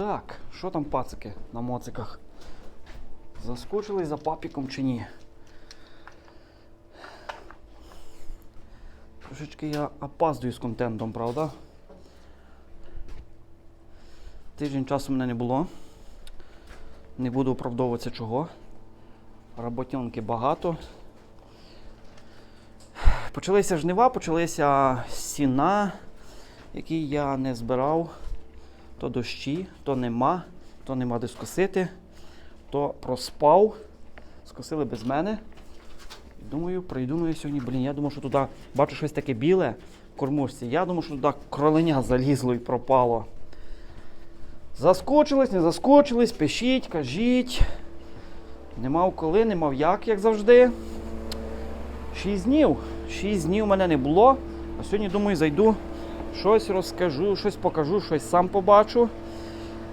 Так, що там пацики на моциках? Заскучили за папіком чи ні? Трошечки я опаздую з контентом, правда? Тиждень часу мене не було. Не буду оправдовуватися чого. Роботянки багато. Почалися жнива, почалися сіна, які я не збирав. То дощі, то нема, то нема де скосити, то проспав. Скосили без мене. Думаю, придумаю сьогодні, блін, я думав, що туди бачу щось таке біле в кормушці. Я думав, що туди кроленя залізло і пропало. Заскочились, не заскочились, пишіть, кажіть. Не мав коли, не мав як, як завжди. Шість днів. Шість днів мене не було. А сьогодні, думаю, зайду, щось розкажу, щось покажу, щось сам побачу.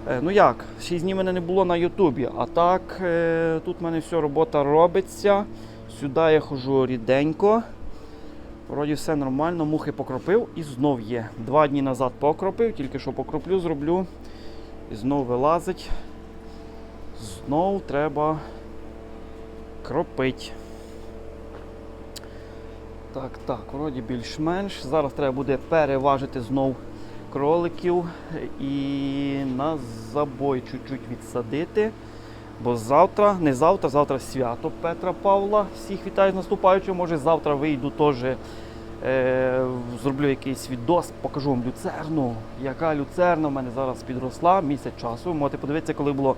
Е, ну як, шість днів мене не було на Ютубі, а так е, тут в мене все робота робиться. Сюди я ходжу ріденько. Вроді все нормально, мухи покропив і знов є. Два дні назад покропив, тільки що покроплю, зроблю. І знов вилазить. Знов треба кропить. Так, так, вроді більш-менш. Зараз треба буде переважити знов кроликів і на забой чуть-чуть відсадити. Бо завтра, не завтра, завтра свято Петра Павла. Всіх вітаю з наступаючим. Може завтра вийду теж, е, зроблю якийсь відос, покажу вам люцерну. Яка люцерна в мене зараз підросла місяць часу. Можете подивитися, коли було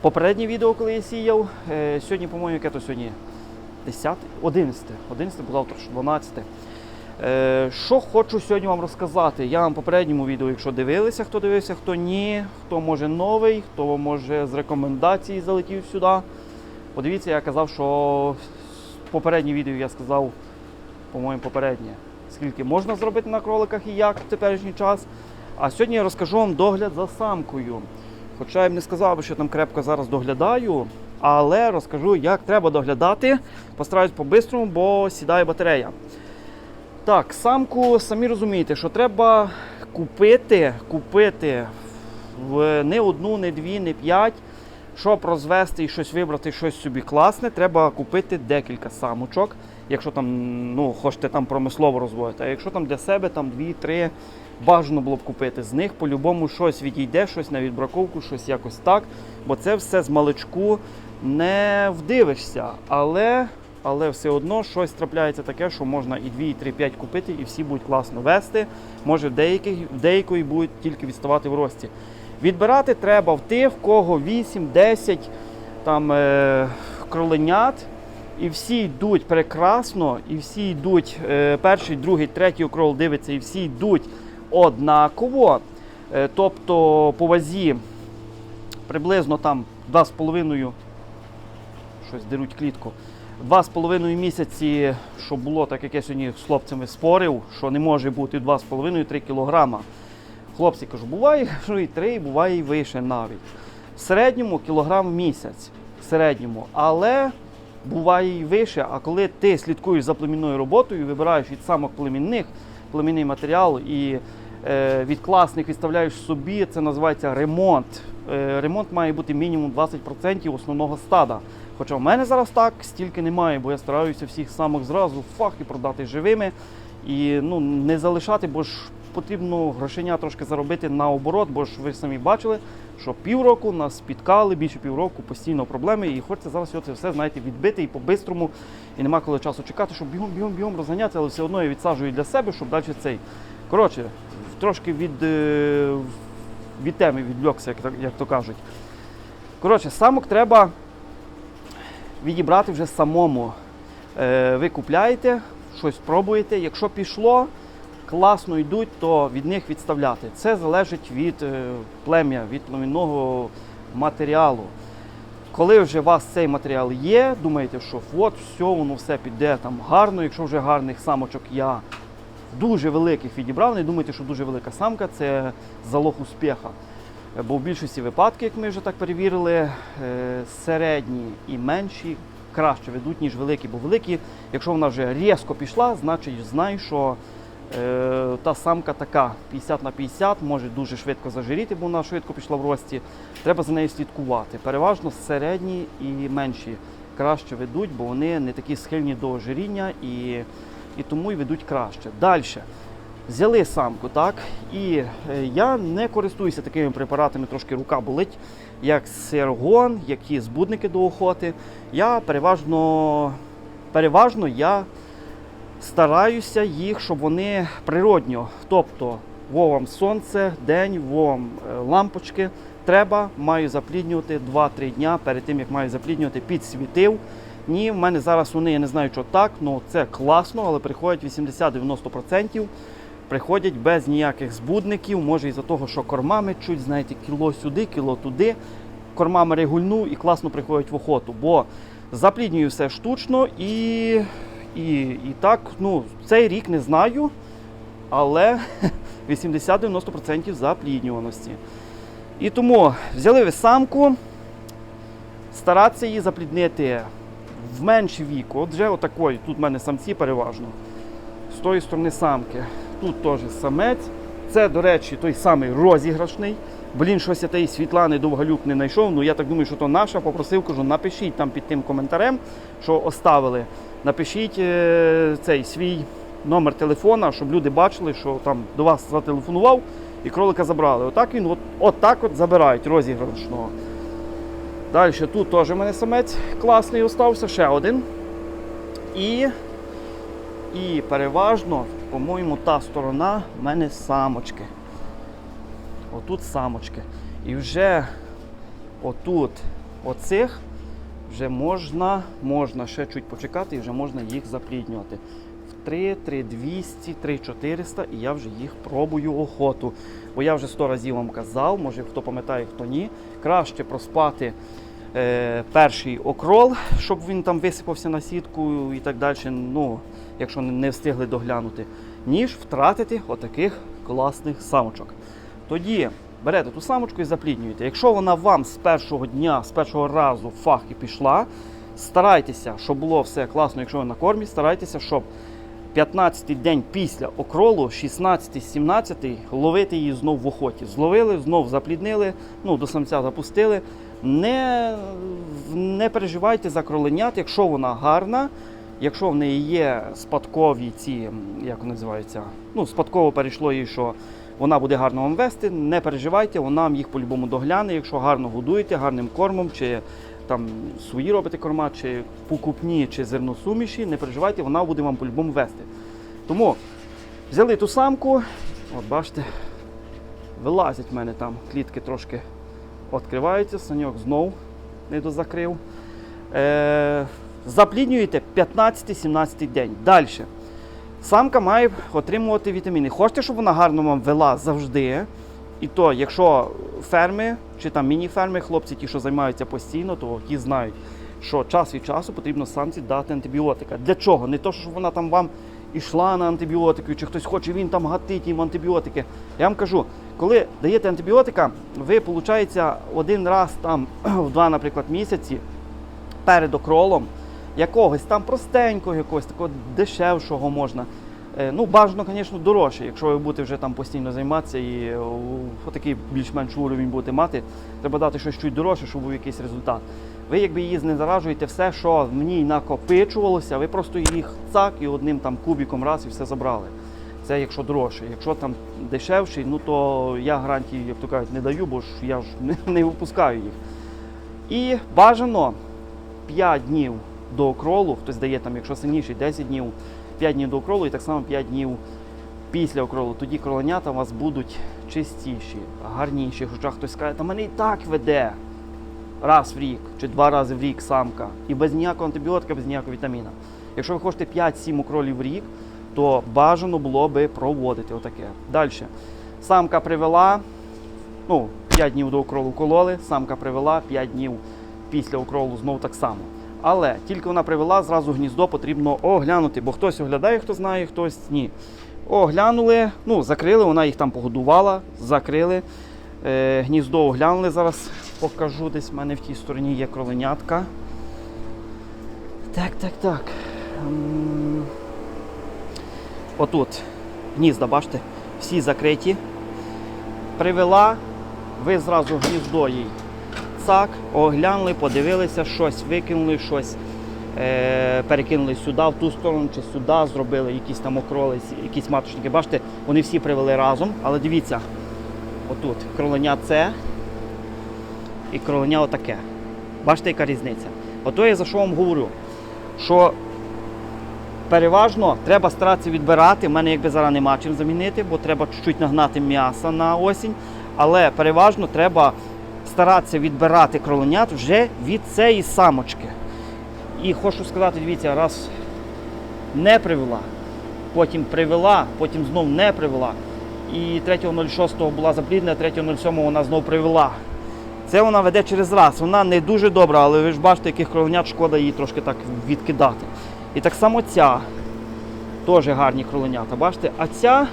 попереднє відео, коли я сіяв. Е, сьогодні, по-моєму, яке то сьогодні? 10, 11, 11, бо завтра ж 12. Е, що хочу сьогодні вам розказати? Я вам в попередньому відео, якщо дивилися, хто дивився, хто ні, хто може новий, хто може з рекомендацій залетів сюди. Подивіться, я казав, що попереднє відео я сказав, по-моєму, попереднє, скільки можна зробити на кроликах і як в теперішній час. А сьогодні я розкажу вам догляд за самкою. Хоча я б не сказав, що там крепко зараз доглядаю, але розкажу, як треба доглядати. Постараюсь по-бистрому, бо сідає батарея. Так, самку самі розумієте, що треба купити, купити в не одну, не дві, не п'ять. Щоб розвести і щось вибрати, щось собі класне, треба купити декілька самочок, якщо там ну, хочете там промислово розводити. А якщо там для себе там дві-три, бажано було б купити. З них по-любому щось відійде, щось на відбраковку, щось якось так. Бо це все з маличку не вдивишся. Але, але все одно щось трапляється таке, що можна і 2, і 3, 5 купити, і всі будуть класно вести. Може, в деяких, в деякої будуть тільки відставати в рості. Відбирати треба в тих, в кого 8, 10 там, е, кроленят. І всі йдуть прекрасно, і всі йдуть е, перший, другий, третій окрол дивиться, і всі йдуть однаково. Е, тобто по вазі приблизно там 2,5, щось деруть клітку. Два з половиною місяці, що було, так як я сьогодні з хлопцями спорив, що не може бути 2,5-3 кілограма. Хлопці кажу, буває що і 3, буває і вище навіть. В середньому кілограм в місяць. В середньому. Але буває і вище. А коли ти слідкуєш за племінною роботою, вибираєш від самок племінних племінний матеріал і е, від класних відставляєш собі, це називається ремонт. Е, ремонт має бути мінімум 20% основного стада. Хоча в мене зараз так стільки немає, бо я стараюся всіх самок зразу в фах і продати живими і ну, не залишати, бо ж потрібно грошеня трошки заробити на оборот, бо ж ви самі бачили, що півроку нас спіткали, більше півроку постійно проблеми, і хочеться зараз це все знаєте, відбити і по-бистрому, і нема коли часу чекати, щоб бігом, бігом, бігом розганятися, але все одно я відсаджую для себе, щоб далі цей. Коротше, трошки від, е, від теми відвлекся, як, як то кажуть. Коротше, самок треба відібрати вже самому. Е, ви купляєте, щось пробуєте. Якщо пішло, класно йдуть, то від них відставляти. Це залежить від е, плем'я, від племінного матеріалу. Коли вже у вас цей матеріал є, думаєте, що от все, воно все піде там гарно. Якщо вже гарних самочок я дуже великих відібрав, не думайте, що дуже велика самка це залог успіха. Бо в більшості випадків, як ми вже так перевірили, е, середні і менші краще ведуть, ніж великі. Бо великі, якщо вона вже різко пішла, значить знай, що Е, та самка така 50 на 50, може дуже швидко зажиріти, бо вона швидко пішла в рості. Треба за нею слідкувати. Переважно середні і менші краще ведуть, бо вони не такі схильні до ожиріння і, і тому і ведуть краще. Далі. Взяли самку, так? І е, я не користуюся такими препаратами, трошки рука болить, як сергон, які збудники до охоти. Я переважно, переважно я стараюся їх, щоб вони природньо. Тобто, во вам сонце, день, во вам е, лампочки. Треба, маю запліднювати 2-3 дня перед тим, як маю запліднювати, підсвітив. Ні, в мене зараз вони, я не знаю, що так, ну це класно, але приходять 80-90%. Приходять без ніяких збудників, може із-за того, що кормами чуть, знаєте, кіло сюди, кіло туди. Кормами регульну і класно приходять в охоту. Бо запліднюю все штучно і, і, і так, ну, цей рік не знаю, але 80-90% запліднюваності. І тому взяли ви самку, старатися її запліднити в менший вік. От вже отакої, тут в мене самці переважно. З тої сторони самки. Тут теж самець. Це, до речі, той самий розіграшний. Блін, щось я тієї Світлани Довгалюк не знайшов. Ну я так думаю, що то наша. Попросив, кажу, напишіть там під тим коментарем, що оставили. Напишіть е, цей свій номер телефона, щоб люди бачили, що там до вас зателефонував і кролика забрали. Отак він от, от так от забирають розіграшного. Далі тут теж у мене самець класний остався, ще один. І, і переважно, по-моєму, та сторона в мене самочки. Отут самочки. І вже отут оцих вже можна, можна ще чуть почекати і вже можна їх запліднювати. В 3, 3 200, 3 400 і я вже їх пробую охоту. Bо я вже 100 разів вам казав, може хто пам'ятає, хто ні. Краще проспати е, перший окрол, щоб він там висипався на сітку і так далі, ну, якщо не- встигли доглянути, ніж втратити отаких класних самочок. Тоді берете ту самочку і запліднюєте. Якщо вона вам з першого дня, з першого разу фах і пішла, старайтеся, щоб було все класно, якщо ви на кормі, старайтеся, щоб 15-й день після окролу, 16-17 ловити її знов в охоті. Зловили, знов запліднили, ну, до самця запустили. Не, не переживайте за кроленят, якщо вона гарна, якщо в неї є спадкові ці, як вони називаються, ну, спадково перейшло їй, що вона буде гарно вам вести, не переживайте, вона їх по-любому догляне, якщо гарно годуєте, гарним кормом, чи там свої робите корма, чи покупні, чи зерносуміші, не переживайте, вона буде вам по-любому вести. Тому взяли ту самку, от бачите, вилазять в мене там клітки трошки відкриваються, саньок знов не дозакрив. Е, запліднюєте 15-17 день. Далі. Самка має отримувати вітаміни. Хочете, щоб вона гарно вам вела завжди. І то, якщо ферми чи там міні-ферми, хлопці, ті, що займаються постійно, то ті знають, що час від часу потрібно самці дати антибіотика. Для чого? Не то, щоб вона там вам ішла на антибіотики, чи хтось хоче, він там гатить їм антибіотики. Я вам кажу, коли даєте антибіотика, ви, виходить, один раз там в два, наприклад, місяці перед окролом якогось там простенького, якогось такого дешевшого можна. Е, Ну, бажано, звісно, дорожче. Якщо ви будете вже там постійно займатися і такий більш-менш уровень будете мати, треба дати щось чуть дорожче, щоб був якийсь результат. Ви якби її знезаражуєте все, що в ній накопичувалося, ви просто їх цак і одним там кубіком раз і все забрали. Це якщо дорожче. Якщо там дешевший, ну то я гарантії, як то кажуть, не даю, бо ж я ж не випускаю їх. І бажано 5 днів до окролу, хтось дає там, якщо сильніший, 10 днів, 5 днів до окролу і так само 5 днів після окролу. Тоді кроленята у вас будуть чистіші, гарніші. Хоча хтось скаже, та мене і так веде раз в рік чи два рази в рік самка. І без ніякого антибіотика, без ніякого вітаміна. Якщо ви хочете 5-7 укролів в рік, то бажано було би проводити отаке. Далі. Самка привела, ну, 5 днів до укролу кололи, самка привела 5 днів після укролу знову так само. Але тільки вона привела, зразу гніздо потрібно оглянути, бо хтось оглядає, хто знає, хтось ні. Оглянули, ну, закрили, вона їх там погодувала, закрили. Е, гніздо оглянули. Зараз покажу, десь в мене в тій стороні є кроленятка. Так, так, так. Отут. гнізда, бачите, всі закриті. Привела, ви зразу гніздо їй. Цак, оглянули, подивилися, щось викинули, щось е, перекинули сюди, в ту сторону чи сюди, зробили якісь там окроли, якісь маточники. Бачите, вони всі привели разом, але дивіться, отут кроленя це і кроленя отаке. Бачите, яка різниця? Ото я за що вам говорю, що переважно треба старатися відбирати. У мене якби зараз нема чим замінити, бо треба чуть-чуть нагнати м'яса на осінь. Але переважно треба старатися відбирати кроленят вже від цієї самочки. І хочу сказати, дивіться, раз не привела, потім привела, потім знов не привела. І 3.06 була запліднена, 3.07 вона знов привела. Це вона веде через раз. Вона не дуже добра, але ви ж бачите, яких кроленят шкода її трошки так відкидати. І так само ця теж гарні кроленята. Бачите? А ця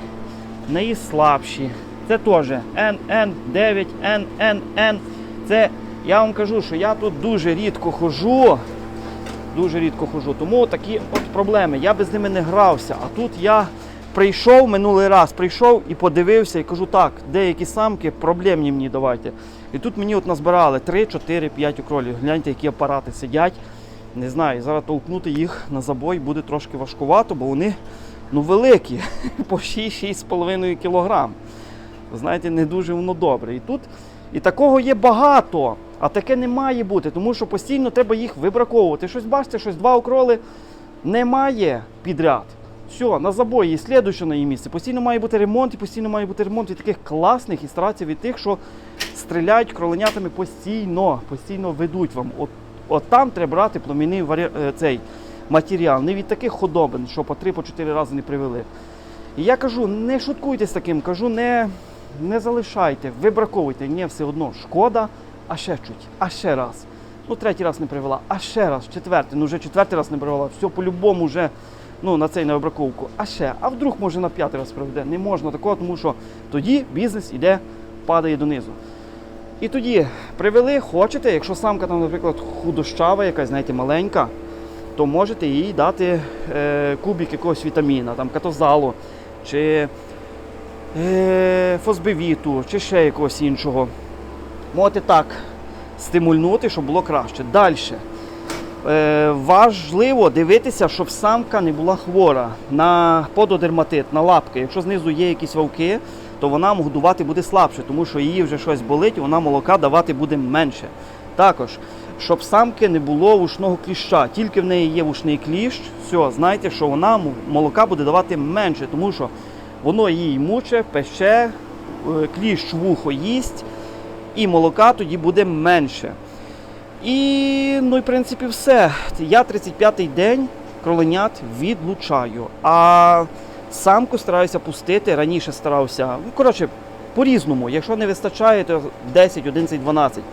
неї слабші. Це теж N, 9 N, N, N. Це я вам кажу, що я тут дуже рідко хожу. Дуже рідко хожу. Тому такі от проблеми. Я би з ними не грався. А тут я прийшов минулий раз, прийшов і подивився, і кажу, так, деякі самки проблемні мені давайте. І тут мені от назбирали 3, 4, 5 окролів. Гляньте, які апарати сидять. Не знаю, зараз толкнути їх на забой буде трошки важкувато, бо вони ну, великі, по 6-6,5 кг. Знаєте, не дуже воно добре. І тут і такого є багато, а таке не має бути, тому що постійно треба їх вибраковувати. Щось бачите, щось два окроли немає підряд. Все, на забої, і слідуюче на її місце. Постійно має бути ремонт, і постійно має бути ремонт від таких класних і старатися від тих, що стріляють кроленятами постійно, постійно ведуть вам. От, от там треба брати племінний варі... е, цей матеріал. Не від таких худобин, що по 3-4 рази не привели. І я кажу, не шуткуйте з таким, кажу, не, не залишайте, вибраковуйте. Ні, все одно шкода, а ще чуть, а ще раз. Ну, третій раз не привела, а ще раз, четвертий, ну вже четвертий раз не привела, все по-любому вже ну, на цей на вибраковку. А ще, а вдруг може на п'ятий раз приведе. Не можна такого, тому що тоді бізнес іде, падає донизу. І тоді привели, хочете, якщо самка там, наприклад, худощава, якась, знаєте, маленька, то можете їй дати е, кубик якогось вітаміна, там катозалу, чи е, фосбивіту, чи ще якогось іншого. Можете так стимульнути, щоб було краще. Далі. Е, важливо дивитися, щоб самка не була хвора на пододерматит, на лапки. Якщо знизу є якісь вовки, то вона годувати буде слабше, тому що її вже щось болить, вона молока давати буде менше. Також, щоб самки не було вушного кліща. Тільки в неї є вушний кліщ, все, знайте, що вона молока буде давати менше, тому що воно її муче, пече, е, кліщ вухо їсть, і молока тоді буде менше. І ну і в принципі все. Я 35-й день кроленят відлучаю. А самку стараюся пустити. Раніше старався. Ну, коротше, по-різному. Якщо не вистачає, то 10, 11, 12.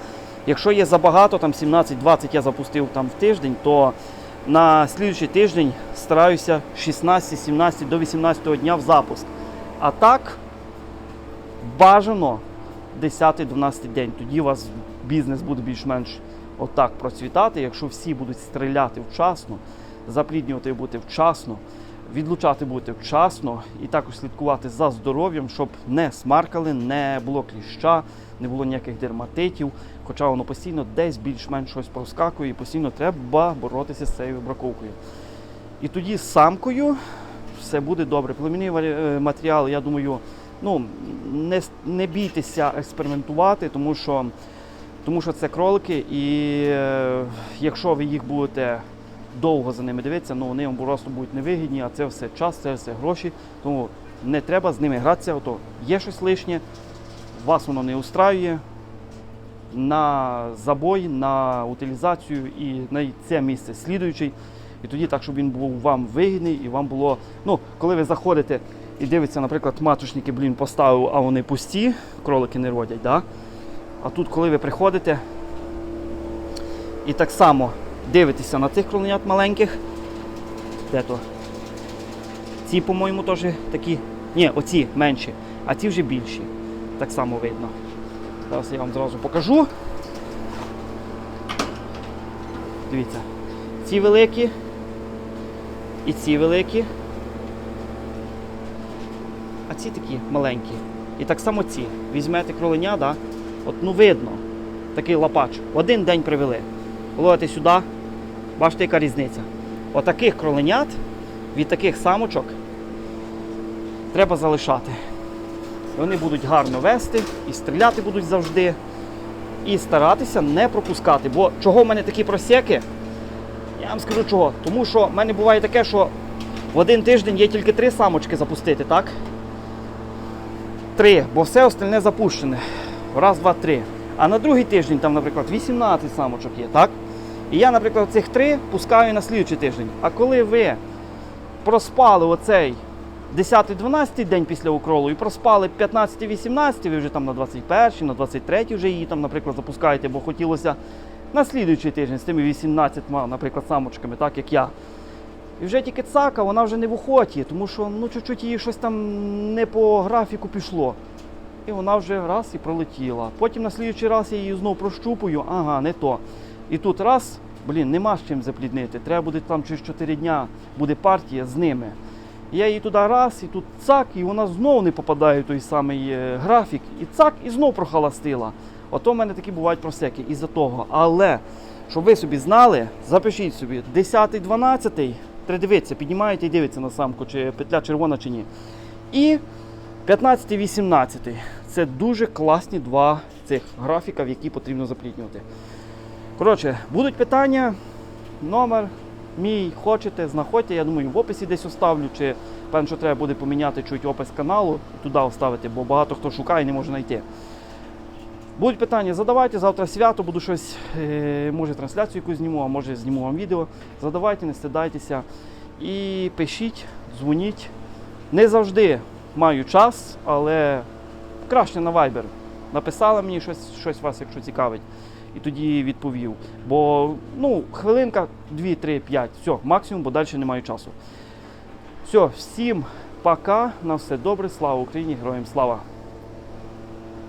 Якщо є забагато, там 17-20 я запустив там в тиждень, то на слідуючий тиждень стараюся 16, 17 до 18 дня в запуск. А так бажано 10-12 день. Тоді у вас бізнес буде більш-менш отак процвітати. Якщо всі будуть стріляти вчасно, запліднювати бути вчасно, відлучати бути вчасно і також слідкувати за здоров'ям, щоб не смаркали, не було кліща, не було ніяких дерматитів. Хоча воно постійно десь більш-менш щось проскакує, і постійно треба боротися з цією браковкою. І тоді самкою все буде добре. Племінний е, матеріал, я думаю, ну, не, не бійтеся експериментувати, тому що, тому що це кролики, і е, якщо ви їх будете довго за ними дивитися, ну вони вам просто будуть невигідні, а це все час, це все гроші. Тому не треба з ними гратися. Ото є щось лишнє, вас воно не устраює. На забой, на утилізацію і на це місце слідуючий. І тоді так, щоб він був вам вигідний і вам було. Ну, коли ви заходите і дивитеся, наприклад, маточники, блін, поставив, а вони пусті, кролики не родять, да? А тут, коли ви приходите і так само дивитеся на цих кроленят маленьких, де то? Ці, по-моєму, теж такі. Ні, оці менші, а ці вже більші. Так само видно. Зараз я вам зразу покажу. Дивіться. Ці великі і ці великі. А ці такі маленькі. І так само ці. Візьмете кроленя, да? от ну видно, такий лапач. Один день привели. Ловите сюди, бачите, яка різниця. Отаких кроленят від таких самочок треба залишати. Вони будуть гарно вести і стріляти будуть завжди. І старатися не пропускати. Бо чого в мене такі просеки? Я вам скажу чого. Тому що в мене буває таке, що в один тиждень є тільки три самочки запустити, так? Три, бо все остальне запущене. Раз, два, три. А на другий тиждень там, наприклад, 18 самочок є, так? І я, наприклад, цих три пускаю на слідчий тиждень. А коли ви проспали оцей 10-12 день після укролу і проспали 15-18, ви вже там на 21, на 23 вже її там, наприклад, запускаєте, бо хотілося на слідуючий тиждень з тими 18, наприклад, самочками, так як я. І вже тільки цака, вона вже не в охоті, тому що ну, чуть-чуть їй щось там не по графіку пішло. І вона вже раз і пролетіла. Потім на слідуючий раз я її знову прощупую, ага, не то. І тут раз, блін, нема з чим запліднити. Треба буде там через 4 дня буде партія з ними. Я її туди раз, і тут цак, і вона знову не попадає в той самий е, графік, і цак, і знов прохаластила. Ото в мене такі бувають просеки із-за того. Але, щоб ви собі знали, запишіть собі 10-12, треба дивитися, піднімаєте і дивитися на самку, чи петля червона чи ні. І 15-18. Це дуже класні два цих графіка, в які потрібно запліднювати. Коротше, будуть питання, номер мій хочете, знаходьте. Я думаю, в описі десь оставлю, чи певно, що треба буде поміняти чуть опис каналу туди оставити, бо багато хто шукає і не може знайти. Будуть питання, задавайте, завтра свято, буду щось, е, може трансляцію якусь зніму, а може зніму вам відео. Задавайте, не стидайтеся. І пишіть, дзвоніть. Не завжди маю час, але краще на Viber. Написали мені щось, щось вас, якщо цікавить. І тоді відповів. Бо ну, хвилинка, 2, 3, 5, все, максимум, бо далі не маю часу. Все, всім пока, на все добре, слава Україні, героям слава!